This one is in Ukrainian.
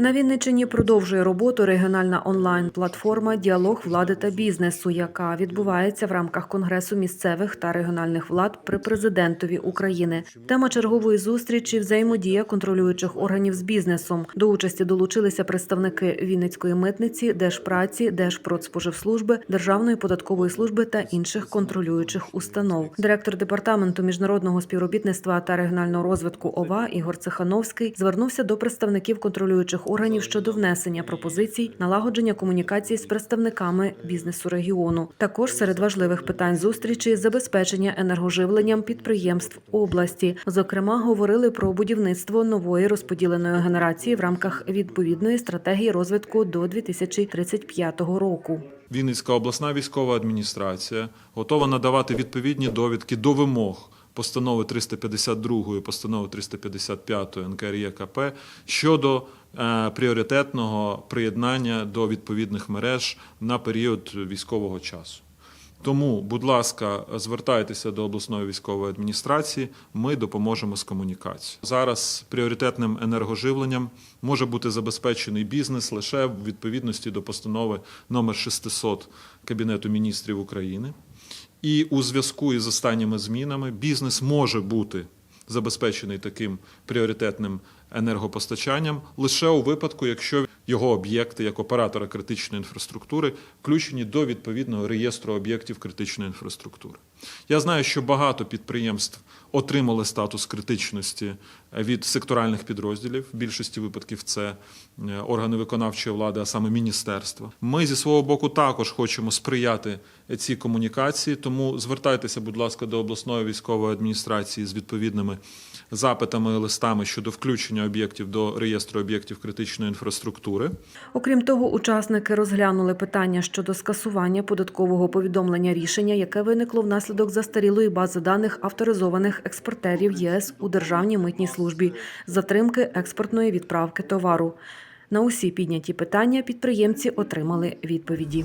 На Вінниччині продовжує роботу регіональна онлайн-платформа Діалог влади та бізнесу, яка відбувається в рамках Конгресу місцевих та регіональних влад при президентові України. Тема чергової зустрічі взаємодія контролюючих органів з бізнесом. До участі долучилися представники Вінницької митниці, Держпраці, Держпродспоживслужби, Державної податкової служби та інших контролюючих установ. Директор департаменту міжнародного співробітництва та регіонального розвитку ОВА Ігор Цихановський звернувся до представників контролюючих органів щодо внесення пропозицій налагодження комунікації з представниками бізнесу регіону. Також серед важливих питань зустрічі забезпечення енергоживленням підприємств області. Зокрема, говорили про будівництво нової розподіленої генерації в рамках відповідної стратегії розвитку до 2035 року. Вінницька обласна військова адміністрація готова надавати відповідні довідки до вимог постанови 352 і постанови 355 НКРЄКП щодо е, пріоритетного приєднання до відповідних мереж на період військового часу. Тому, будь ласка, звертайтеся до обласної військової адміністрації. Ми допоможемо з комунікацією. Зараз пріоритетним енергоживленням може бути забезпечений бізнес лише в відповідності до постанови номер 600 Кабінету міністрів України. І у зв'язку із останніми змінами бізнес може бути забезпечений таким пріоритетним енергопостачанням лише у випадку, якщо його об'єкти як оператора критичної інфраструктури включені до відповідного реєстру об'єктів критичної інфраструктури. Я знаю, що багато підприємств отримали статус критичності від секторальних підрозділів. В більшості випадків це е, органи виконавчої влади, а саме міністерства. Ми зі свого боку також хочемо сприяти цій комунікації, тому звертайтеся, будь ласка, до обласної військової адміністрації з відповідними запитами і листами щодо включення об'єктів до реєстру об'єктів критичної інфраструктури. Окрім того, учасники розглянули питання щодо скасування податкового повідомлення рішення, яке виникло внаслідок застарілої бази даних авторизованих експортерів ЄС у Державній митній службі затримки експортної відправки товару. На усі підняті питання підприємці отримали відповіді.